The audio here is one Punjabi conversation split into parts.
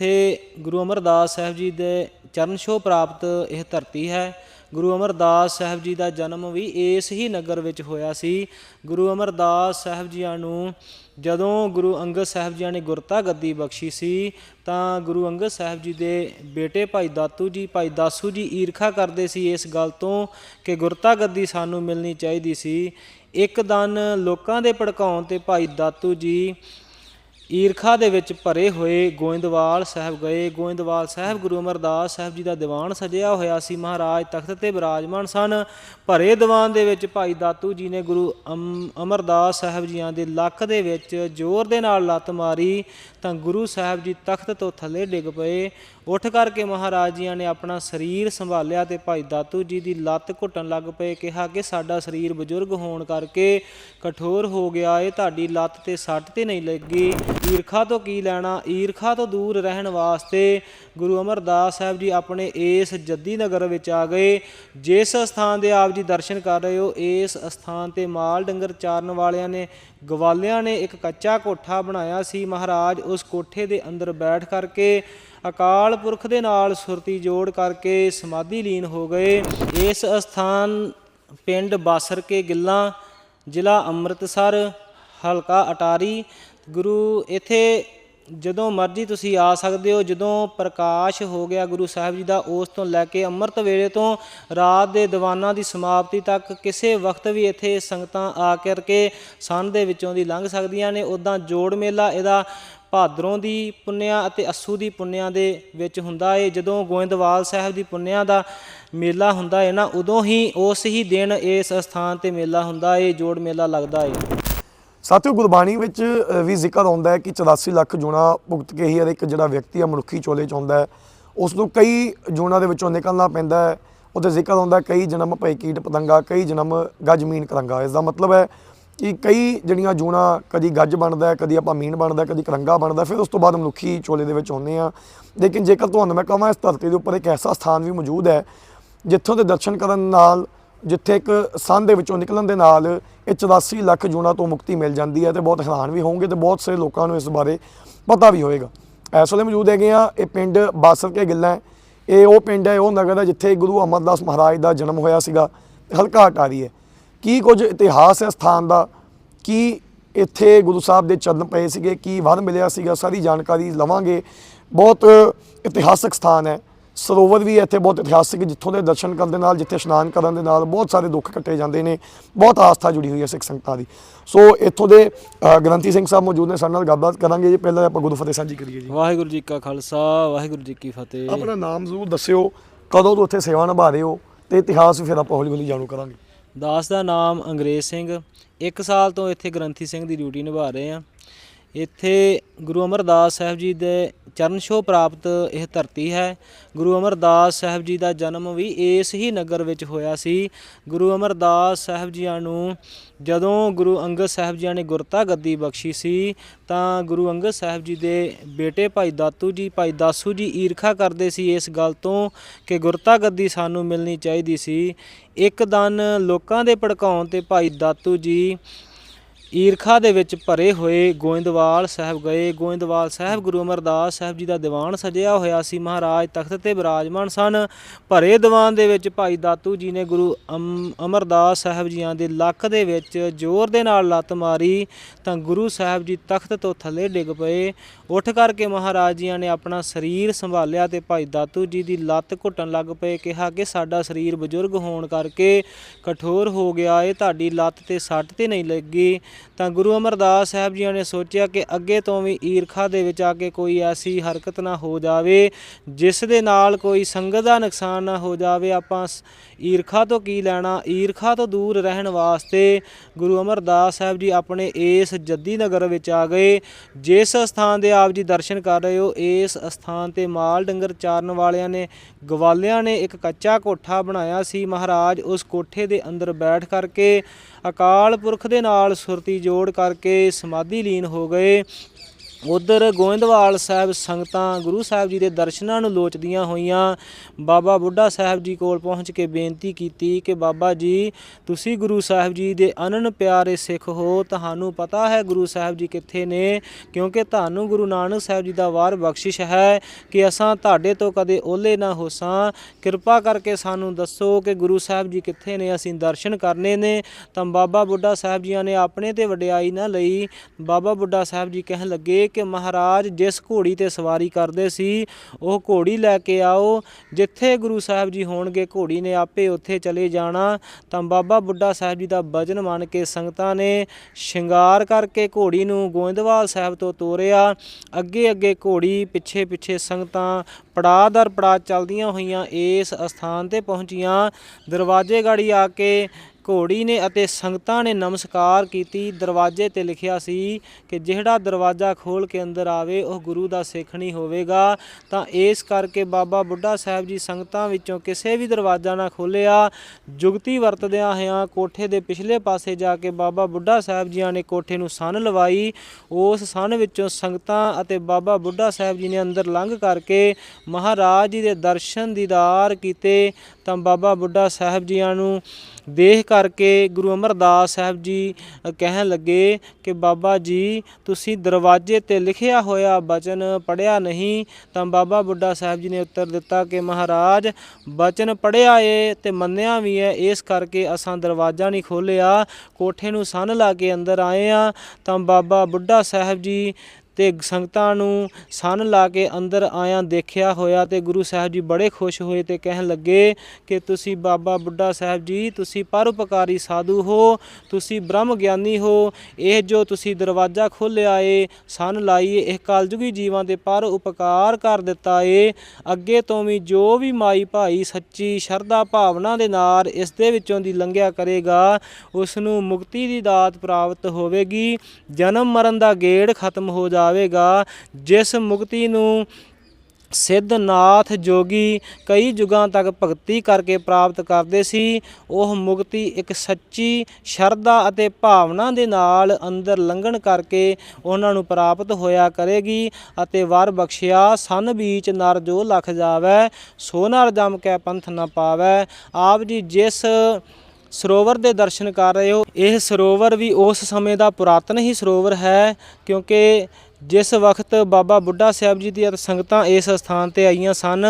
ਇੱਥੇ ਗੁਰੂ ਅਮਰਦਾਸ ਸਾਹਿਬ ਜੀ ਦੇ ਚਰਨ ਛੋਹ ਪ੍ਰਾਪਤ ਇਹ ਧਰਤੀ ਹੈ। ਗੁਰੂ ਅਮਰਦਾਸ ਸਾਹਿਬ ਜੀ ਦਾ ਜਨਮ ਵੀ ਇਸ ਹੀ ਨਗਰ ਵਿੱਚ ਹੋਇਆ ਸੀ। ਗੁਰੂ ਅਮਰਦਾਸ ਸਾਹਿਬ ਜੀਆਂ ਨੂੰ ਜਦੋਂ ਗੁਰੂ ਅੰਗਦ ਸਾਹਿਬ ਜੀਆਂ ਨੇ ਗੁਰਤਾ ਗੱਦੀ ਬਖਸ਼ੀ ਸੀ, ਤਾਂ ਗੁਰੂ ਅੰਗਦ ਸਾਹਿਬ ਜੀ ਦੇ ਬੇਟੇ ਭਾਈ ਦਾਤੂ ਜੀ, ਭਾਈ ਦਾਸੂ ਜੀ ਈਰਖਾ ਕਰਦੇ ਸੀ ਇਸ ਗੱਲ ਤੋਂ ਕਿ ਗੁਰਤਾ ਗੱਦੀ ਸਾਨੂੰ ਮਿਲਣੀ ਚਾਹੀਦੀ ਸੀ। ਇੱਕ ਦਿਨ ਲੋਕਾਂ ਦੇ ਭੜਕਾਉਣ ਤੇ ਭਾਈ ਦਾਤੂ ਜੀ ਈਰਖਾ ਦੇ ਵਿੱਚ ਭਰੇ ਹੋਏ ਗੋਇੰਦਵਾਲ ਸਾਹਿਬ ਗਏ। ਗੋਇੰਦਵਾਲ ਸਾਹਿਬ ਗੁਰੂ ਅਮਰਦਾਸ ਸਾਹਿਬ ਜੀ ਦਾ ਦੀਵਾਨ ਸਜਿਆ ਹੋਇਆ ਸੀ। ਮਹਾਰਾਜ ਤਖਤ ਤੇ ਬਿਰਾਜਮਾਨ ਸਨ। ਭਰੇ ਦੀਵਾਨ ਦੇ ਵਿੱਚ ਭਾਈ ਦਾਤੂ ਜੀ ਨੇ ਗੁਰੂ ਅਮ- ਅਮਰਦਾਸ ਸਾਹਿਬ ਜੀਆਂ ਦੇ ਲੱਕ ਦੇ ਵਿੱਚ ਜ਼ੋਰ ਦੇ ਨਾਲ ਲੱਤ ਮਾਰੀ ਤਾਂ ਗੁਰੂ ਸਾਹਿਬ ਜੀ ਤਖਤ ਤੋਂ ਥੱਲੇ ਡਿੱਗ ਪਏ। ਉੱਠ ਕਰਕੇ ਮਹਾਰਾਜ ਜੀਆਂ ਨੇ ਆਪਣਾ ਸਰੀਰ ਸੰਭਾਲਿਆ ਤੇ ਭਾਈ ਦਾਤੂ ਜੀ ਦੀ ਲੱਤ ਘੁੱਟਣ ਲੱਗ ਪਏ। ਕਿਹਾ ਕਿ ਸਾਡਾ ਸਰੀਰ ਬਜ਼ੁਰਗ ਹੋਣ ਕਰਕੇ ਕਠੋਰ ਹੋ ਗਿਆ। ਏ ਤੁਹਾਡੀ ਲੱਤ ਤੇ ਸੱਟ ਤੇ ਨਹੀਂ ਲੱਗੀ। ਈਰਖਾ ਤੋਂ ਕੀ ਲੈਣਾ? ਈਰਖਾ ਤੋਂ ਦੂਰ ਰਹਿਣ ਵਾਸਤੇ ਗੁਰੂ ਅਮਰਦਾਸ ਸਾਹਿਬ ਜੀ ਆਪਣੇ ਇਸ ਜੱਦੀ ਨਗਰ ਵਿੱਚ ਆ ਗਏ। ਜਿਸ ਸਥਾਨ ਦੇ ਆਪ ਜੀ ਦਰਸ਼ਨ ਕਰ ਰਹੇ ਹੋ, ਇਸ ਸਥਾਨ ਤੇ ਮਾਲ ਡੰਗਰ ਚਾਰਨ ਵਾਲਿਆਂ ਨੇ, ਗਵਾਲਿਆਂ ਨੇ ਇੱਕ ਕੱਚਾ ਕੋਠਾ ਬਣਾਇਆ ਸੀ। ਮਹਾਰਾਜ ਉਸ ਕੋਠੇ ਦੇ ਅੰਦਰ ਬੈਠ ਕਰਕੇ ਅਕਾਲ ਪੁਰਖ ਦੇ ਨਾਲ ਸੁਰਤੀ ਜੋੜ ਕਰਕੇ ਸਮਾਧੀ ਲੀਨ ਹੋ ਗਏ। ਇਸ ਸਥਾਨ ਪਿੰਡ ਬਾਸਰ ਕੇ ਗਿੱਲਾਂ, ਜ਼ਿਲ੍ਹਾ ਅੰਮ੍ਰਿਤਸਰ, ਹਲਕਾ ਅਟਾਰੀ ਗੁਰੂ, ਇੱਥੇ ਜਦੋਂ ਮਰਜ਼ੀ ਤੁਸੀਂ ਆ ਸਕਦੇ ਹੋ, ਜਦੋਂ ਪ੍ਰਕਾਸ਼ ਹੋ ਗਿਆ ਗੁਰੂ ਸਾਹਿਬ ਜੀ ਦਾ, ਉਸ ਤੋਂ ਲੈ ਕੇ ਅੰਮ੍ਰਿਤ ਵੇਲੇ ਤੋਂ ਰਾਤ ਦੇ ਦੀਵਾਨਾਂ ਦੀ ਸਮਾਪਤੀ ਤੱਕ ਕਿਸੇ ਵਕਤ ਵੀ ਇੱਥੇ ਸੰਗਤਾਂ ਆ ਕਰਕੇ ਸੰਨ ਦੇ ਵਿੱਚੋਂ ਦੀ ਲੰਘ ਸਕਦੀਆਂ ਨੇ। ਉਦਾਂ ਜੋੜ ਮੇਲਾ ਇਹਦਾ ਭਾਦਰੋਂ ਦੀ ਪੁੰਨਿਆ ਅਤੇ ਅਸੂ ਦੀ ਪੁੰਨਿਆ ਦੇ ਵਿੱਚ ਹੁੰਦਾ ਏ। ਜਦੋਂ ਗੋਇੰਦਵਾਲ ਸਾਹਿਬ ਦੀ ਪੁੰਨਿਆ ਦਾ ਮੇਲਾ ਹੁੰਦਾ ਏ ਨਾ, ਉਦੋਂ ਹੀ ਉਸ ਹੀ ਦਿਨ ਇਸ ਸਥਾਨ ਤੇ ਮੇਲਾ ਹੁੰਦਾ ਏ, ਜੋੜ ਮੇਲਾ ਲੱਗਦਾ ਏ। ਸਾਥੀਓ ਗੁਰਬਾਣੀ ਵਿੱਚ ਵੀ ਜ਼ਿਕਰ ਆਉਂਦਾ ਹੈ ਕਿ 84 ਲੱਖ ਜੂਣਾ ਭੁਗਤ ਕੇ ਹੀ ਹਰ ਇੱਕ ਜਿਹੜਾ ਵਿਅਕਤੀ ਆ ਮਨੁੱਖੀ ਚੋਲੇ ਚ ਆਉਂਦਾ ਹੈ। ਉਸ ਨੂੰ ਕਈ ਜੂਣਾ ਦੇ ਵਿੱਚੋਂ ਨਿਕਲਣਾ ਪੈਂਦਾ ਹੈ। ਉਹਦੇ ਜ਼ਿਕਰ ਆਉਂਦਾ ਕਈ ਜਨਮ ਭਈ ਕੀਟ ਪਤੰਗਾ, ਕਈ ਜਨਮ ਗੱਜ ਮੀਨ ਕਰੰਗਾ ਇਸ ਦਾ ਮਤਲਬ ਹੈ ਕਿ ਕਈ ਜਿਹੜੀਆਂ ਜੂਣਾ ਕਦੀ ਗੱਜ ਬਣਦਾ ਕਦੀ ਆਪਾਂ ਮੀਨ ਬਣਦਾ ਕਦੀ ਕਰੰਗਾ ਬਣਦਾ ਫਿਰ ਉਸ ਤੋਂ ਬਾਅਦ ਮਨੁੱਖੀ ਚੋਲੇ ਦੇ ਵਿੱਚ ਆਉਂਦੇ ਆ ਲੇਕਿਨ ਜੇਕਰ ਤੁਹਾਨੂੰ ਮੈਂ ਕਹਾਂ, ਇਸ ਧਰਤੀ ਦੇ ਉੱਪਰ ਇੱਕ ਐਸਾ ਸਥਾਨ ਵੀ ਮੌਜੂਦ ਹੈ, ਜਿੱਥੋਂ ਦੇ ਦਰਸ਼ਨ ਕਰਨ ਨਾਲ ਜਿੱਥੇ ਇੱਕ ਸੰਨ ਦੇ ਵਿੱਚੋਂ ਨਿਕਲਣ ਦੇ ਨਾਲ ਇਹ 84 ਲੱਖ ਜੂਣਾ ਤੋਂ ਮੁਕਤੀ ਮਿਲ ਜਾਂਦੀ ਹੈ ਤੇ ਬਹੁਤ ਹੈਰਾਨ ਵੀ ਹੋਵੋਗੇ ਤੇ ਬਹੁਤ ਸਾਰੇ ਲੋਕਾਂ ਨੂੰ ਇਸ ਬਾਰੇ ਪਤਾ ਵੀ ਹੋਵੇਗਾ। ਇਸ ਵੇਲੇ ਮੌਜੂਦ ਹੈਗੇ ਆ ਇਹ ਪਿੰਡ ਬਾਸਰ ਕੇ ਗਿੱਲਾਂ ਹੈ। ਇਹ ਉਹ ਪਿੰਡ ਹੈ, ਉਹ ਨਗਰ ਹੈ ਜਿੱਥੇ ਗੁਰੂ ਅਮਰਦਾਸ ਮਹਾਰਾਜ ਦਾ ਜਨਮ ਹੋਇਆ ਸੀਗਾ ਤੇ ਹਲਕਾ ਅਟਾਰੀ ਹੈ। ਕੀ ਕੁਝ ਇਤਿਹਾਸ ਹੈ ਸਥਾਨ ਦਾ? ਕੀ ਇੱਥੇ ਗੁਰੂ ਸਾਹਿਬ ਦੇ ਚਰਨ ਪਏ ਸੀਗੇ? ਕੀ ਵਰ ਮਿਲਿਆ ਸੀਗਾ? ਸਾਰੀ ਜਾਣਕਾਰੀ ਲਵਾਂਗੇ। ਬਹੁਤ ਇਤਿਹਾਸਕ ਸਥਾਨ ਹੈ। ਸਰੋਵਰ ਵੀ ਇੱਥੇ ਬਹੁਤ ਇਤਿਹਾਸਿਕ ਜਿੱਥੋਂ ਦੇ ਦਰਸ਼ਨ ਕਰਨ ਦੇ ਨਾਲ ਜਿੱਥੇ ਇਸ਼ਨਾਨ ਕਰਨ ਦੇ ਨਾਲ ਬਹੁਤ ਸਾਰੇ ਦੁੱਖ ਕੱਟੇ ਜਾਂਦੇ ਨੇ ਬਹੁਤ ਆਸਥਾ ਜੁੜੀ ਹੋਈ ਹੈ ਸਿੱਖ ਸੰਗਤਾਂ ਦੀ। ਸੋ ਇੱਥੋਂ ਦੇ ਗ੍ਰੰਥੀ ਸਿੰਘ ਸਾਹਿਬ ਮੌਜੂਦ ਨੇ ਸਾਡੇ ਨਾਲ ਗੱਲਬਾਤ ਕਰਾਂਗੇ ਜੀ ਪਹਿਲਾਂ ਆਪਾਂ ਗੁਰੂ ਫਤਿਹ ਸਾਂਝੀ ਕਰੀਏ ਜੀ। ਵਾਹਿਗੁਰੂ ਜੀ ਕਾ ਖਾਲਸਾ ਵਾਹਿਗੁਰੂ ਜੀ ਕੀ ਫਤਿਹ। ਆਪਣਾ ਨਾਮ ਜ਼ਰੂਰ ਦੱਸਿਓ ਕਦੋਂ ਤੋਂ ਇੱਥੇ ਸੇਵਾ ਨਿਭਾ ਰਹੇ ਹੋ ਤੇ ਇਤਿਹਾਸ ਵੀ ਫਿਰ ਆਪਾਂ ਹੌਲੀ ਹੌਲੀ ਜਾਣੂ ਕਰਾਂਗੇ। ਦਾਸ ਦਾ ਨਾਮ ਅੰਗਰੇਜ਼ ਸਿੰਘ 1 ਸਾਲ ਤੋਂ ਇੱਥੇ ਗ੍ਰੰਥੀ ਸਿੰਘ ਦੀ ਡਿਊਟੀ ਨਿਭਾ ਰਹੇ ਆ ਇੱਥੇ ਗੁਰੂ ਅਮਰਦਾਸ ਸਾਹਿਬ ਜੀ ਦੇ ਚਰਨ ਛੋਹ ਪ੍ਰਾਪਤ ਇਹ ਧਰਤੀ ਹੈ। ਗੁਰੂ ਅਮਰਦਾਸ ਸਾਹਿਬ ਜੀ ਦਾ ਜਨਮ ਵੀ ਇਸ ਹੀ ਨਗਰ ਵਿੱਚ ਹੋਇਆ ਸੀ। ਗੁਰੂ ਅਮਰਦਾਸ ਸਾਹਿਬ ਜੀਆਂ ਨੂੰ ਜਦੋਂ ਗੁਰੂ ਅੰਗਦ ਸਾਹਿਬ ਜੀਆਂ ਨੇ ਗੁਰਤਾ ਗੱਦੀ ਬਖਸ਼ੀ ਸੀ, ਤਾਂ ਗੁਰੂ ਅੰਗਦ ਸਾਹਿਬ ਜੀ ਦੇ ਬੇਟੇ ਭਾਈ ਦਾਤੂ ਜੀ, ਭਾਈ ਦਾਸੂ ਜੀ ਈਰਖਾ ਕਰਦੇ ਸੀ ਇਸ ਗੱਲ ਤੋਂ ਕਿ ਗੁਰਤਾ ਗੱਦੀ ਸਾਨੂੰ ਮਿਲਣੀ ਚਾਹੀਦੀ ਸੀ। ਇੱਕ ਦਿਨ ਲੋਕਾਂ ਦੇ ਭੜਕਾਉਣ ਤੇ ਭਾਈ ਦਾਤੂ ਜੀ ਈਰਖਾ ਦੇ ਵਿੱਚ ਭਰੇ ਹੋਏ ਗੋਇੰਦਵਾਲ ਸਾਹਿਬ ਗਏ। ਗੋਇੰਦਵਾਲ ਸਾਹਿਬ ਗੁਰੂ ਅਮਰਦਾਸ ਸਾਹਿਬ ਜੀ ਦਾ ਦੀਵਾਨ ਸਜਿਆ ਹੋਇਆ ਸੀ। ਮਹਾਰਾਜ ਤਖਤ ਤੇ ਬਿਰਾਜਮਾਨ ਸਨ। ਭਰੇ ਦੀਵਾਨ ਦੇ ਵਿੱਚ ਭਾਈ ਦਾਤੂ ਜੀ ਨੇ ਗੁਰੂ ਅਮ- ਅਮਰਦਾਸ ਸਾਹਿਬ ਜੀਆਂ ਦੇ ਲੱਕ ਦੇ ਵਿੱਚ ਜ਼ੋਰ ਦੇ ਨਾਲ ਲੱਤ ਮਾਰੀ ਤਾਂ ਗੁਰੂ ਸਾਹਿਬ ਜੀ ਤਖਤ ਤੋਂ ਥੱਲੇ ਡਿੱਗ ਪਏ। ਉੱਠ ਕਰਕੇ ਮਹਾਰਾਜ ਜੀਆਂ ਨੇ ਆਪਣਾ ਸਰੀਰ ਸੰਭਾਲਿਆ ਤੇ ਭਾਈ ਦਾਤੂ ਜੀ ਦੀ ਲੱਤ ਘੁੱਟਣ ਲੱਗ ਪਏ, ਕਿਹਾ ਕਿ ਸਾਡਾ ਸਰੀਰ ਬਜ਼ੁਰਗ ਹੋਣ ਕਰਕੇ ਕਠੋਰ ਹੋ ਗਿਆ ਏ ਤੁਹਾਡੀ ਲੱਤ ਤੇ ਸੱਟ ਤੇ ਨਹੀਂ ਲੱਗੀ। ਤਾਂ ਗੁਰੂ ਅਮਰਦਾਸ ਸਾਹਿਬ ਜੀਆਂ ਨੇ ਸੋਚਿਆ ਕਿ ਅੱਗੇ ਤੋਂ ਵੀ ਈਰਖਾ ਦੇ ਵਿੱਚ ਆ ਕੇ ਕੋਈ ਐਸੀ ਹਰਕਤ ਨਾ ਹੋ ਜਾਵੇ, ਜਿਸ ਦੇ ਨਾਲ ਕੋਈ ਸੰਗਤ ਦਾ ਨੁਕਸਾਨ ਨਾ ਹੋ ਜਾਵੇ, ਆਪਾਂ ਸ- ਈਰਖਾ ਤੋਂ ਕੀ ਲੈਣਾ? ਈਰਖਾ ਤੋਂ ਦੂਰ ਰਹਿਣ ਵਾਸਤੇ ਗੁਰੂ ਅਮਰਦਾਸ ਸਾਹਿਬ ਜੀ ਆਪਣੇ ਇਸ ਜੱਦੀ ਨਗਰ ਵਿੱਚ ਆ ਗਏ, ਜਿਸ ਸਥਾਨ ਦੇ ਆਪ ਜੀ ਦਰਸ਼ਨ ਕਰ ਰਹੇ ਹੋ। ਇਸ ਸਥਾਨ ਤੇ ਮਾਲ ਡੰਗਰ ਚਾਰਨ ਵਾਲਿਆਂ ਨੇ ਗਵਾਲਿਆਂ ਨੇ ਇੱਕ ਕੱਚਾ ਕੋਠਾ ਬਣਾਇਆ ਸੀ। ਮਹਾਰਾਜ ਉਸ ਕੋਠੇ ਦੇ ਅੰਦਰ ਬੈਠ ਕਰਕੇ ਅਕਾਲ ਪੁਰਖ ਦੇ ਨਾਲ ਸੁਰਤੀ ਜੋੜ ਕਰਕੇ ਸਮਾਧੀ ਲੀਨ ਹੋ ਗਏ। ਉਧਰ ਗੋਇੰਦਵਾਲ ਸਾਹਿਬ ਸੰਗਤਾਂ ਗੁਰੂ ਸਾਹਿਬ ਜੀ ਦੇ ਦਰਸ਼ਨਾਂ ਨੂੰ ਲੋਚਦੀਆਂ ਹੋਈਆਂ, ਬਾਬਾ ਬੁੱਢਾ ਸਾਹਿਬ ਜੀ ਕੋਲ ਪਹੁੰਚ ਕੇ ਬੇਨਤੀ ਕੀਤੀ ਕਿ ਬਾਬਾ ਜੀ, ਤੁਸੀਂ ਗੁਰੂ ਸਾਹਿਬ ਜੀ ਦੇ ਅਨਨ ਪਿਆਰੇ ਸਿੱਖ ਹੋ, ਤੁਹਾਨੂੰ ਪਤਾ ਹੈ ਗੁਰੂ ਸਾਹਿਬ ਜੀ ਕਿੱਥੇ ਨੇ, ਕਿਉਂਕਿ ਤੁਹਾਨੂੰ ਗੁਰੂ ਨਾਨਕ ਸਾਹਿਬ ਜੀ ਦਾ ਵਾਰ ਬਖਸ਼ਿਸ਼ ਹੈ ਕਿ ਅਸਾਂ ਤੁਹਾਡੇ ਤੋਂ ਕਦੇ ਓਲੇ ਨਾ ਹੋਸਾਂ। ਕਿਰਪਾ ਕਰਕੇ ਸਾਨੂੰ ਦੱਸੋ ਕਿ ਗੁਰੂ ਸਾਹਿਬ ਜੀ ਕਿੱਥੇ ਨੇ, ਅਸੀਂ ਦਰਸ਼ਨ ਕਰਨੇ ਨੇ। ਤਾਂ ਬਾਬਾ ਬੁੱਢਾ ਸਾਹਿਬ ਜੀਆਂ ਨੇ ਆਪਣੇ ਤੇ ਵਡਿਆਈ ਨਾ ਲਈ। ਬਾਬਾ ਬੁੱਢਾ ਸਾਹਿਬ ਜੀ ਕਹਿਣ ਲੱਗੇ ਕਿ ਮਹਾਰਾਜ ਜਿਸ ਘੋੜੀ ਤੇ ਸਵਾਰੀ ਕਰਦੇ ਸੀ, ਉਹ ਘੋੜੀ ਲੈ ਕੇ ਆਓ। ਜਿੱਥੇ ਗੁਰੂ ਸਾਹਿਬ ਜੀ ਹੋਣਗੇ, ਘੋੜੀ ਨੇ ਆਪੇ ਉੱਥੇ ਚਲੇ ਜਾਣਾ। ਤਾਂ ਬਾਬਾ ਬੁੱਢਾ ਸਾਹਿਬ ਜੀ ਦਾ ਬਚਨ ਮੰਨ ਕੇ ਸੰਗਤਾਂ ਨੇ ਸ਼ਿੰਗਾਰ ਕਰਕੇ ਘੋੜੀ ਨੂੰ ਗੋਇੰਦਵਾਲ ਸਾਹਿਬ ਤੋਂ ਤੋਰਿਆ। ਅੱਗੇ ਅੱਗੇ ਘੋੜੀ ਪਿੱਛੇ ਪਿੱਛੇ ਸੰਗਤਾਂ ਪੜਾਅ ਦਰ ਪੜਾਅ ਚੱਲਦੀਆਂ ਹੋਈਆਂ ਇਸ ਅਸਥਾਨ ਤੇ ਪਹੁੰਚੀਆਂ। ਦਰਵਾਜ਼ੇ ਗਾੜੀ ਆ ਕੇ ਘੋੜੀ ਨੇ ਅਤੇ ਸੰਗਤਾਂ ਨੇ ਨਮਸਕਾਰ ਕੀਤੀ। ਦਰਵਾਜ਼ੇ ਤੇ ਲਿਖਿਆ ਸੀ ਕਿ ਜਿਹੜਾ ਦਰਵਾਜ਼ਾ ਖੋਲ ਕੇ ਅੰਦਰ ਆਵੇ, ਉਹ ਗੁਰੂ ਦਾ ਸਿੱਖ ਨਹੀਂ ਹੋਵੇਗਾ। ਤਾਂ ਇਸ ਕਰਕੇ ਬਾਬਾ ਬੁੱਢਾ ਸਾਹਿਬ ਜੀ ਸੰਗਤਾਂ ਵਿੱਚੋਂ ਕਿਸੇ ਵੀ ਦਰਵਾਜ਼ਾ ਨਾ ਖੋਲਿਆ ਜੁਗਤੀ ਵਰਤਦਿਆਂ ਹੋਇਆਂ ਕੋਠੇ ਦੇ ਪਿਛਲੇ ਪਾਸੇ ਜਾ ਕੇ ਬਾਬਾ ਬੁੱਢਾ ਸਾਹਿਬ ਜੀਆਂ ਨੇ ਕੋਠੇ ਨੂੰ ਸਨ ਲਵਾਈ। ਉਸ ਸਨ ਵਿੱਚੋਂ ਸੰਗਤਾਂ ਅਤੇ ਬਾਬਾ ਬੁੱਢਾ ਸਾਹਿਬ ਜੀ ਨੇ ਅੰਦਰ ਲੰਘ ਕਰਕੇ ਮਹਾਰਾਜ ਜੀ ਦੇ ਦਰਸ਼ਨ ਦੀਦਾਰ ਕੀਤੇ। ਤਾਂ ਬਾਬਾ ਬੁੱਢਾ ਸਾਹਿਬ ਜੀਆਂ ਨੂੰ ਦੇਖ ਕਰਕੇ ਗੁਰੂ ਅਮਰਦਾਸ ਸਾਹਿਬ ਜੀ ਕਹਿਣ ਲੱਗੇ ਕਿ ਬਾਬਾ ਜੀ, ਤੁਸੀਂ ਦਰਵਾਜ਼ੇ ਤੇ ਲਿਖਿਆ ਹੋਇਆ ਬਚਨ ਪੜਿਆ ਨਹੀਂ, ਤਾਂ ਬਾਬਾ ਬੁੱਢਾ ਸਾਹਿਬ ਜੀ ਨੇ ਉੱਤਰ ਦਿੱਤਾ ਕਿ ਮਹਾਰਾਜ, ਬਚਨ ਪੜਿਆ ਏ ਤੇ ਮੰਨਿਆ ਵੀ ਹੈ ਇਸ ਕਰਕੇ ਅਸਾਂ ਦਰਵਾਜ਼ਾ ਨਹੀਂ ਖੋਲਿਆ ਕੋਠੇ ਨੂੰ ਸੰਨ ਲਾ ਕੇ ਅੰਦਰ ਆਏ ਆ, ਤਾਂ ਬਾਬਾ ਬੁੱਢਾ ਸਾਹਿਬ ਜੀ ਤੇ ਸੰਗਤਾਂ ਨੂੰ ਸੰਨ ਲਾ ਕੇ ਅੰਦਰ ਆਇਆਂ ਦੇਖਿਆ ਹੋਇਆ ਤੇ ਗੁਰੂ ਸਾਹਿਬ ਜੀ ਬੜੇ ਖੁਸ਼ ਹੋਏ ਤੇ ਕਹਿਣ ਲੱਗੇ ਕਿ ਤੁਸੀਂ ਬਾਬਾ ਬੁੱਢਾ ਸਾਹਿਬ ਜੀ, ਤੁਸੀਂ ਪਰਉਪਕਾਰੀ ਸਾਧੂ ਹੋ, ਤੁਸੀਂ ਬ੍ਰਹਮ ਗਿਆਨੀ ਹੋ, ਇਹ ਜੋ ਤੁਸੀਂ ਦਰਵਾਜ਼ਾ ਖੋਲ੍ਹਿਆ ਏ, ਸੰਨ ਲਾਈਏ, ਇਹ ਕਲਯੁਗੀ ਜੀਵਾਂ ਦੇ ਪਰ ਉਪਕਾਰ ਕਰ ਦਿੱਤਾ ਏ। ਅੱਗੇ ਤੋਂ ਵੀ ਜੋ ਵੀ ਮਾਈ ਭਾਈ ਸੱਚੀ ਸ਼ਰਧਾ ਭਾਵਨਾ ਦੇ ਨਾਲ ਇਸ ਦੇ ਵਿੱਚੋਂ ਦੀ ਲੰਘਿਆ ਕਰੇਗਾ ਉਸ ਨੂੰ ਮੁਕਤੀ ਦੀ ਦਾਤ ਪ੍ਰਾਪਤ ਹੋਵੇਗੀ। ਜਨਮ ਮਰਨ ਦਾ ਗੇੜ ਖਤਮ ਹੋ ਜਾ ਜਾਵੇਗਾ, ਜਿਸ ਮੁਕਤੀ ਨੂੰ ਸਿੱਧਨਾਥ ਜੋਗੀ ਕਈ ਯੁਗਾਂ ਤੱਕ ਭਗਤੀ ਕਰਕੇ ਪ੍ਰਾਪਤ ਕਰਦੇ ਸੀ, ਉਹ ਮੁਕਤੀ ਇੱਕ ਸੱਚੀ ਸ਼ਰਧਾ ਅਤੇ ਭਾਵਨਾ ਦੇ ਨਾਲ ਅੰਦਰ ਲੰਘਣ ਕਰਕੇ ਉਹਨਾਂ ਨੂੰ ਪ੍ਰਾਪਤ ਹੋਇਆ ਕਰੇਗੀ ਅਤੇ ਵਰ ਬਖਸ਼ਿਆ, ਸਨ ਬੀਚ ਨਰ ਜੋ ਲਖ ਜਾਵੇ ਸੋ ਨਰ ਜਮ ਕੈ ਪੰਥ ਨ ਪਾਵੈ। ਆਪ ਜੀ ਜਿਸ ਸਰੋਵਰ ਦੇ ਦਰਸ਼ਨ ਕਰ ਰਹੇ ਹੋ, ਇਹ ਸਰੋਵਰ ਵੀ ਉਸ ਸਮੇਂ ਦਾ ਪੁਰਾਤਨ ਹੀ ਸਰੋਵਰ ਹੈ, ਕਿਉਂਕਿ ਜਿਸ ਵਕਤ ਬਾਬਾ ਬੁੱਢਾ ਸਾਹਿਬ ਜੀ ਦੀਆਂ ਸੰਗਤਾਂ ਇਸ ਸਥਾਨ ਤੇ ਆਈਆਂ ਸਨ,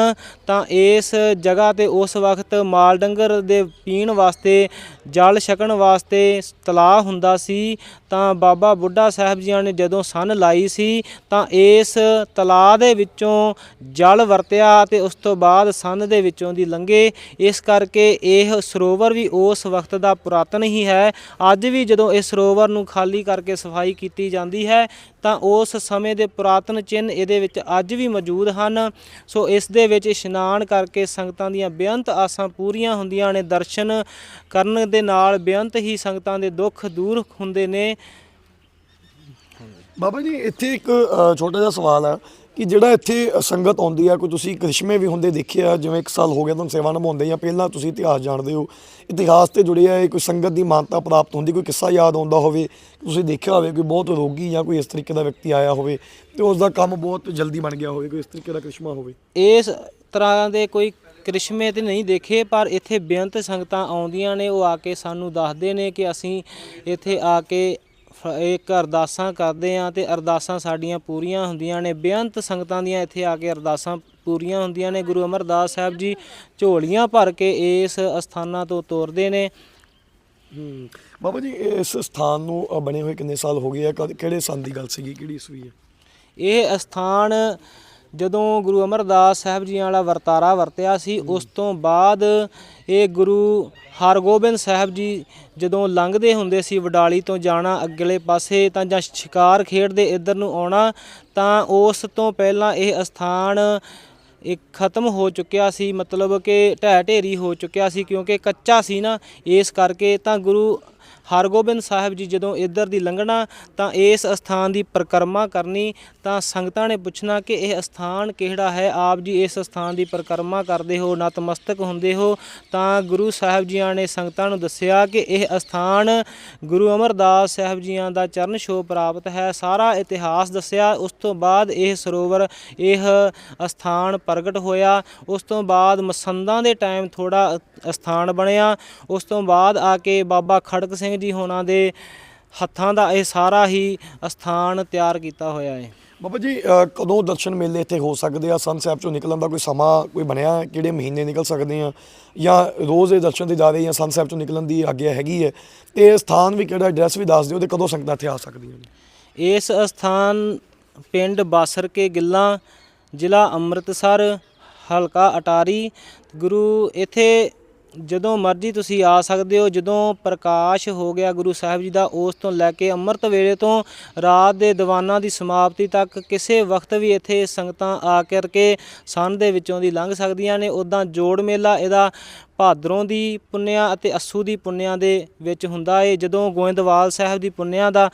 ਤਾਂ ਇਸ ਜਗ੍ਹਾ ਤੇ ਉਸ ਵਕਤ ਮਾਲ ਡੰਗਰ ਦੇ ਪੀਣ ਵਾਸਤੇ, ਜਲ ਛਕਣ ਵਾਸਤੇ ਤਲਾਅ ਹੁੰਦਾ ਸੀ। ਤਾਂ ਬਾਬਾ ਬੁੱਢਾ ਸਾਹਿਬ ਜੀਆਂ ਨੇ ਜਦੋਂ ਸੰਨ ਲਾਈ ਸੀ, ਤਾਂ ਇਸ ਤਲਾਅ ਦੇ ਵਿੱਚੋਂ ਜਲ ਵਰਤਿਆ ਤੇ ਉਸ ਤੋਂ ਬਾਅਦ ਸੰਨ ਦੇ ਵਿੱਚੋਂ ਦੀ ਲੰਘੇ। ਇਸ ਕਰਕੇ ਇਹ ਸਰੋਵਰ ਵੀ ਉਸ ਵਕਤ ਦਾ ਪੁਰਾਤਨ ਹੀ ਹੈ। ਅੱਜ ਵੀ ਜਦੋਂ ਇਸ ਸਰੋਵਰ ਨੂੰ ਖਾਲੀ ਕਰਕੇ ਸਫ਼ਾਈ ਕੀਤੀ ਜਾਂਦੀ ਹੈ, ਤਾਂ ਉਸ ਸਮੇਂ ਦੇ ਪੁਰਾਤਨ ਚਿੰਨ੍ਹ ਇਹਦੇ ਵਿੱਚ ਅੱਜ ਵੀ ਮੌਜੂਦ ਹਨ। ਸੋ ਇਸ ਦੇ ਵਿੱਚ ਇਸ਼ਨਾਨ ਕਰਕੇ ਸੰਗਤਾਂ ਦੀਆਂ ਬੇਅੰਤ ਆਸਾਂ ਪੂਰੀਆਂ ਹੁੰਦੀਆਂ ਨੇ। ਦਰਸ਼ਨ ਕਰਨ ਦੇ ਨਾਲ ਬੇਅੰਤ ਹੀ ਸੰਗਤਾਂ ਦੇ ਦੁੱਖ ਦੂਰ ਹੁੰਦੇ ਨੇ। ਬਾਬਾ ਜੀ ਇੱਥੇ ਇੱਕ ਅ, ਛੋਟਾ ਜਿਹਾ ਸਵਾਲ ਹੈ ਕਿ ਜਿਹੜਾ ਇੱਥੇ ਸੰਗਤ ਆਉਂਦੀ ਹੈ ਕੋਈ ਤੁਸੀਂ ਕਰਿਸ਼ਮੇ ਵੀ ਹੁੰਦੇ ਦੇਖੇ ਆ ਜਿਵੇਂ ਇੱਕ ਸਾਲ ਹੋ ਗਿਆ ਤੁਹਾਨੂੰ ਸੇਵਾ ਨਿਭਾਉਂਦੇ ਜਾਂ ਪਹਿਲਾਂ ਤੁਸੀਂ ਇਤਿਹਾਸ ਜਾਣਦੇ ਹੋ ਇਤਿਹਾਸ ਤੇ ਜੁੜੇ ਆ ਕੋਈ ਸੰਗਤ ਦੀ ਮਾਨਤਾ ਪ੍ਰਾਪਤ ਹੁੰਦੀ ਕੋਈ ਕਿੱਸਾ ਯਾਦ ਆਉਂਦਾ ਹੋਵੇ ਤੁਸੀਂ ਦੇਖਿਆ ਹੋਵੇ ਕੋਈ ਬਹੁਤ ਰੋਗੀ ਜਾਂ ਕੋਈ ਇਸ ਤਰੀਕੇ ਦਾ ਵਿਅਕਤੀ ਆਇਆ ਹੋਵੇ ਤੇ ਉਸ ਦਾ ਕੰਮ ਬਹੁਤ ਜਲਦੀ ਬਣ ਗਿਆ ਹੋਵੇ ਕੋਈ ਇਸ ਤਰੀਕੇ ਦਾ ਕਰਿਸ਼ਮਾ ਹੋਵੇ। ਇਸ ਤਰ੍ਹਾਂ ਦੇ ਕੋਈ ਕ੍ਰਿਸ਼ਮੇ ਤੇ ਨਹੀਂ ਦੇਖੇ ਪਰ ਇੱਥੇ ਬੇਅੰਤ ਸੰਗਤਾਂ ਆਉਂਦੀਆਂ ਨੇ ਉਹ ਆ ਕੇ ਸਾਨੂੰ ਦੱਸਦੇ ਨੇ ਕਿ ਅਸੀਂ ਇੱਥੇ ਆ ਕੇ ਇੱਕ ਅਰਦਾਸਾਂ ਕਰਦੇ ਆ ਤੇ ਅਰਦਾਸਾਂ ਸਾਡੀਆਂ ਪੂਰੀਆਂ ਹੁੰਦੀਆਂ ਨੇ। ਬੇਅੰਤ ਸੰਗਤਾਂ ਦੀਆਂ ਇੱਥੇ ਆ ਕੇ ਅਰਦਾਸਾਂ ਪੂਰੀਆਂ ਹੁੰਦੀਆਂ ਨੇ। ਗੁਰੂ ਅਮਰਦਾਸ ਸਾਹਿਬ ਜੀ ਝੋਲੀਆਂ ਭਰ ਕੇ ਇਸ ਅਸਥਾਨਾਂ ਤੋਂ ਤੋਰਦੇ ਨੇ। ਬਾਬਾ ਜੀ ਇਸ ਸਥਾਨ ਨੂੰ ਬਣੇ ਹੋਏ ਕਿੰਨੇ ਸਾਲ ਹੋ ਗਏ ਆ? ਕਿਹੜੇ ਸੰਨ ਦੀ ਗੱਲ ਸੀਗੀ? ਕਿਹੜੀ ਈਸਵੀ ਹੈ ਇਹ ਅਸਥਾਨ ਜਦੋਂ ਗੁਰੂ ਅਮਰਦਾਸ ਸਾਹਿਬ ਜੀ ਵਾਲਾ ਵਰਤਾਰਾ ਵਰਤਿਆ ਸੀ ਉਸ ਤੋਂ ਬਾਅਦ ਇਹ ਗੁਰੂ ਹਰਗੋਬਿੰਦ ਸਾਹਿਬ ਜੀ ਜਦੋਂ ਲੰਘਦੇ ਹੁੰਦੇ ਸੀ ਵਡਾਲੀ ਤੋਂ ਜਾਣਾ ਅਗਲੇ ਪਾਸੇ ਤਾਂ ਜਾਂ ਸ਼ਿਕਾਰ ਖੇਡਦੇ ਇੱਧਰ ਨੂੰ ਆਉਣਾ, ਤਾਂ ਉਸ ਤੋਂ ਪਹਿਲਾਂ ਇਹ ਅਸਥਾਨ ਇੱਕ ਖਤਮ ਹੋ ਚੁੱਕਿਆ ਸੀ, ਮਤਲਬ ਕਿ ਢਹਿ ਢੇਰੀ ਹੋ ਚੁੱਕਿਆ ਸੀ ਕਿਉਂਕਿ ਕੱਚਾ ਸੀ ਨਾ, ਇਸ ਕਰਕੇ ਤਾਂ ਗੁਰੂ ਹਰਗੋਬਿੰਦ ਸਾਹਿਬ ਜੀ ਜਦੋਂ ਇੱਧਰ ਦੀ ਲੰਘਣਾ ਤਾਂ ਇਸ ਅਸਥਾਨ ਦੀ ਪਰਿਕਰਮਾ ਕਰਨੀ ਤਾਂ ਸੰਗਤਾਂ ਨੇ ਪੁੱਛਣਾ ਕਿ ਇਹ ਅਸਥਾਨ ਕਿਹੜਾ ਹੈ? ਆਪ ਜੀ ਇਸ ਅਸਥਾਨ ਦੀ ਪਰਿਕਰਮਾ ਕਰਦੇ ਹੋ, ਨਤਮਸਤਕ ਹੁੰਦੇ ਹੋ। ਤਾਂ ਗੁਰੂ ਸਾਹਿਬ ਜੀਆਂ ਨੇ ਸੰਗਤਾਂ ਨੂੰ ਦੱਸਿਆ ਕਿ ਇਹ ਅਸਥਾਨ ਗੁਰੂ ਅਮਰਦਾਸ ਸਾਹਿਬ ਜੀਆਂ ਦਾ ਚਰਨ ਛੋਹ ਪ੍ਰਾਪਤ ਹੈ। ਸਾਰਾ ਇਤਿਹਾਸ ਦੱਸਿਆ। ਉਸ ਤੋਂ ਬਾਅਦ ਇਹ ਸਰੋਵਰ, ਇਹ ਅਸਥਾਨ ਪ੍ਰਗਟ ਹੋਇਆ। ਉਸ ਤੋਂ ਬਾਅਦ ਮਸੰਦਾਂ ਦੇ ਟਾਈਮ ਥੋੜਾ ਅਸਥਾਨ ਬਣਿਆ। ਉਸ ਤੋਂ ਬਾਅਦ ਆ ਕੇ ਬਾਬਾ ਖੜਕ ਸਿੰਘ ਜੀ ਹੋਣਾ ਦੇ ਹੱਥਾਂ ਦਾ ਇਹ ਸਾਰਾ ਹੀ ਅਸਥਾਨ ਤਿਆਰ ਕੀਤਾ ਹੋਇਆ ਹੈ। ਬਾਬਾ ਜੀ ਕਦੋਂ ਦਰਸ਼ਨ ਮੇਲੇ ਇੱਥੇ ਹੋ ਸਕਦੇ ਆ? ਸੰਤ ਸਾਹਿਬ ਚੋਂ ਨਿਕਲਣ ਦਾ ਕੋਈ ਸਮਾਂ ਕੋਈ ਬਣਿਆ? ਕਿਹੜੇ ਮਹੀਨੇ ਨਿਕਲ ਸਕਦੇ ਆ? ਜਾਂ ਰੋਜ਼ ਦੇ ਦਰਸ਼ਨ ਤੇ ਜਾ ਰਹੇ ਜਾਂ ਸੰਤ ਸਾਹਿਬ ਚੋਂ ਨਿਕਲਣ ਦੀ ਆਗਿਆ ਹੈਗੀ ਹੈ? ਤੇ ਇਹ ਸਥਾਨ ਵੀ ਕਿਹੜਾ ਐਡਰੈਸ ਵੀ ਦੱਸ ਦਿਓ ਤੇ ਕਦੋਂ ਸੰਗਤਾਂ ਇੱਥੇ ਆ ਸਕਦੀਆਂ ਨੇ? ਇਸ ਅਸਥਾਨ ਪਿੰਡ ਬਾਸਰ ਕੇ ਗਿੱਲਾਂ ਜ਼ਿਲ੍ਹਾ ਅੰਮ੍ਰਿਤਸਰ ਹਲਕਾ ਅਟਾਰੀ ਗੁਰੂ ਇੱਥੇ ਜਦੋਂ ਮਰਜ਼ੀ ਤੁਸੀਂ ਆ ਸਕਦੇ ਹੋ, ਜਦੋਂ ਪ੍ਰਕਾਸ਼ ਹੋ ਗਿਆ ਗੁਰੂ ਸਾਹਿਬ ਜੀ ਦਾ, ਉਸ ਤੋਂ ਲੈ ਕੇ ਅੰਮ੍ਰਿਤ ਵੇਲੇ ਤੋਂ ਰਾਤ ਦੇ ਦੀਵਾਨਾਂ ਦੀ ਸਮਾਪਤੀ ਤੱਕ ਕਿਸੇ ਵਕਤ ਵੀ ਇੱਥੇ ਸੰਗਤਾਂ ਆ ਕਰਕੇ ਸੰਨ ਦੇ ਵਿੱਚੋਂ ਦੀ ਲੰਘ ਸਕਦੀਆਂ ਨੇ। ਉਦਾਂ ਜੋੜ ਮੇਲਾ, ਇਹਦਾ ਭਾਦਰੋਂ ਦੀ ਪੁੰਨਿਆ ਅਤੇ ਅਸੂ ਦੀ ਪੁੰਨਿਆ ਦੇ ਵਿੱਚ ਹੁੰਦਾ ਏ। ਜਦੋਂ ਗੋਇੰਦਵਾਲ ਸਾਹਿਬ ਦੀ ਪੁੰਨਿਆ ਦਾ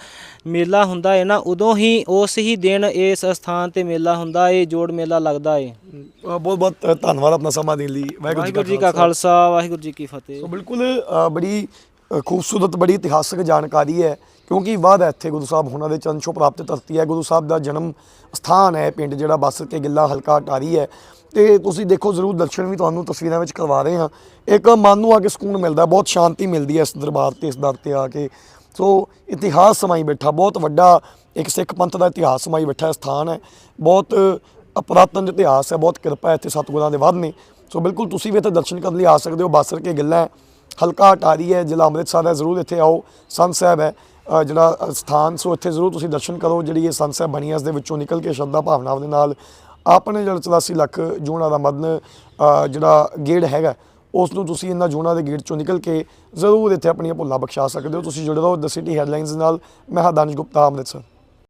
ਮੇਲਾ ਹੁੰਦਾ ਏ ਨਾ ਉਦੋਂ ਹੀ ਉਸ ਹੀ ਦਿਨ ਇਸ ਸਥਾਨ ਤੇ ਮੇਲਾ ਹੁੰਦਾ ਏ ਜੋੜ ਮੇਲਾ ਲੱਗਦਾ ਏ। ਬਹੁਤ ਬਹੁਤ ਧੰਨਵਾਦ ਆਪਣਾ ਸਮਾਂ ਦੇਣ ਲਈ। ਵਾਹਿਗੁਰੂ ਜੀ ਕਾ ਖਾਲਸਾ। ਵਾਹਿਗੁਰੂ ਜੀ ਕੀ ਫਤਿਹ। ਸੋ ਬਿਲਕੁਲ ਬੜੀ ਖੂਬਸੂਰਤ ਬੜੀ ਇਤਿਹਾਸਕ ਜਾਣਕਾਰੀ ਹੈ, ਕਿਉਂਕਿ ਬਾਅਦ ਹੈ ਇੱਥੇ ਗੁਰੂ ਸਾਹਿਬ ਹੁਣਾਂ ਦੇ ਚਰਨ ਛੋਹ ਪ੍ਰਾਪਤ ਧਰਤੀ ਹੈ, ਗੁਰੂ ਸਾਹਿਬ ਦਾ ਜਨਮ ਸਥਾਨ ਹੈ ਪਿੰਡ ਜਿਹੜਾ ਬੱਸ ਕੇ ਗਿੱਲਾ ਹਲਕਾ ਟਾਰੀ ਹੈ। ਤੇ ਤੁਸੀਂ ਦੇਖੋ, ਜ਼ਰੂਰ ਦਰਸ਼ਨ ਵੀ ਤੁਹਾਨੂੰ ਤਸਵੀਰਾਂ ਵਿੱਚ ਕਰਵਾ ਰਹੇ ਹਾਂ। ਇੱਕ ਮਨ ਨੂੰ ਆ ਕੇ ਸਕੂਨ ਮਿਲਦਾ, ਬਹੁਤ ਸ਼ਾਂਤੀ ਮਿਲਦੀ ਹੈ ਇਸ ਦਰਬਾਰ ਤੇ, ਇਸ ਦਰ ਤੇ ਆ ਕੇ। ਸੋ ਇਤਿਹਾਸ ਸਮਾਈ ਬੈਠਾ, ਬਹੁਤ ਵੱਡਾ ਇੱਕ ਸਿੱਖ ਪੰਥ ਦਾ ਇਤਿਹਾਸ ਸਮਾਈ ਬੈਠਾ ਸਥਾਨ ਹੈ। ਬਹੁਤ ਅਪਰਾਤਨ ਇਤਿਹਾਸ ਹੈ, ਬਹੁਤ ਕਿਰਪਾ ਹੈ ਇੱਥੇ ਸਤਿਗੁਰਾਂ ਦੇ ਵੱਧ ਨੇ। ਸੋ ਬਿਲਕੁਲ ਤੁਸੀਂ ਵੀ ਇੱਥੇ ਦਰਸ਼ਨ ਕਰਨ ਲਈ ਆ ਸਕਦੇ ਹੋ ਬਾਸਰ ਕੇ ਗਿੱਲਾ ਹੈ। ਹਲਕਾ ਅਟਾਰੀ ਹੈ, ਜ਼ਿਲ੍ਹਾ ਅੰਮ੍ਰਿਤਸਰ ਹੈ, ਜ਼ਰੂਰ ਇੱਥੇ ਆਓ। ਸੰਤ ਸਾਹਿਬ ਹੈ ਜਿਹੜਾ ਸਥਾਨ, ਸੋ ਇੱਥੇ ਜ਼ਰੂਰ ਤੁਸੀਂ ਦਰਸ਼ਨ ਕਰੋ, ਜਿਹੜੀ ਇਹ ਸੰਤ ਸਾਹਿਬ ਬਣੀ ਹੈ, ਇਸ ਦੇ ਵਿੱਚੋਂ ਨਿਕਲ ਕੇ ਸ਼ਰਧਾ ਭਾਵਨਾਵਾਂ ਦੇ ਨਾਲ ਆਪਣੇ ਜਿਹੜਾ 84 ਲੱਖ ਜੂਣਾ ਦਾ ਮਦਨ ਜਿਹੜਾ ਗੇੜ ਹੈਗਾ, ਉਸ ਨੂੰ ਤੁਸੀਂ ਇਹਨਾਂ ਜੂਣਾ ਦੇ ਗੇੜ ਚੋਂ ਨਿਕਲ ਕੇ ਜ਼ਰੂਰ ਇੱਥੇ ਆਪਣੀਆਂ ਭੁੱਲਾਂ ਬਖਸ਼ਾ ਸਕਦੇ ਹੋ। ਤੁਸੀਂ ਜੁੜੇ ਰਹੋ ਦ ਸਿਟੀ ਹੈਡਲਾਈਨਸ ਨਾਲ, ਮੈਂ ਹਾਂ ਦਾਨਿਸ਼ ਗੁਪਤਾ, ਅੰਮ੍ਰਿਤਸਰ।